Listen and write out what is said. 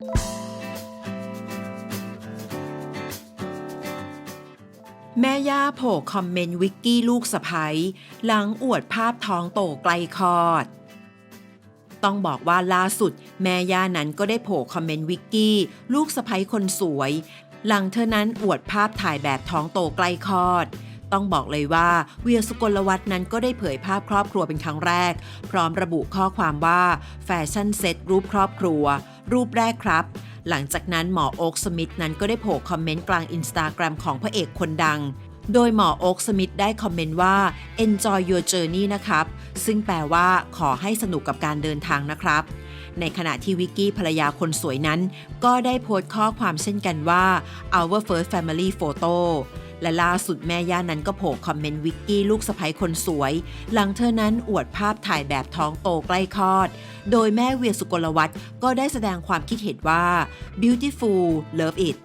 แม่ย่าโผล่คอมเมนต์วิกกี้ลูกสะพ้ยหลังอวดภาพท้องโตไกลคลอด ต้องบอกว่าล่าสุด แม่ย่านั้นก็ได้โผล่คอมเมนต์วิกกี้ ลูกสะพ้ยคนสวย หลังเธอนั้นอวดภาพถ่ายแบบท้องโตใกล้คลอด ต้องบอกเลยว่าเวียสุกลวัฒน์นั้นก็ได้เผยภาพครอบครัวเป็นครั้งแรก พร้อมระบุข้อความว่าแฟชั่นเซ็ตรูปครอบครัว รูปแรกครับ หลังจากนั้นหมอโอ๊กสมิธนั้นก็ได้โผล่คอมเมนต์กลางอินสตาแกรมของพระเอกคนดัง โดยหมอโอ๊กสมิธได้คอมเมนต์ว่า enjoy your journey นะครับ ซึ่งแปลว่าขอให้สนุกกับการเดินทางนะครับในขณะที่วิกกี้ภรรยาคนสวยนั้น ก็ได้โพสต์ข้อความเช่นกันว่า our first family photo และล่าสุดแม่ย่านั้นก็โผล่คอมเมนต์วิกกี้ลูกสะใภ้คนสวย หลังเธอนั้นอวดภาพถ่ายแบบท้องโตใกล้คลอด โดยแม่เวียสุกลวัฒน์ก็ได้แสดงความคิดเห็นว่า beautiful love it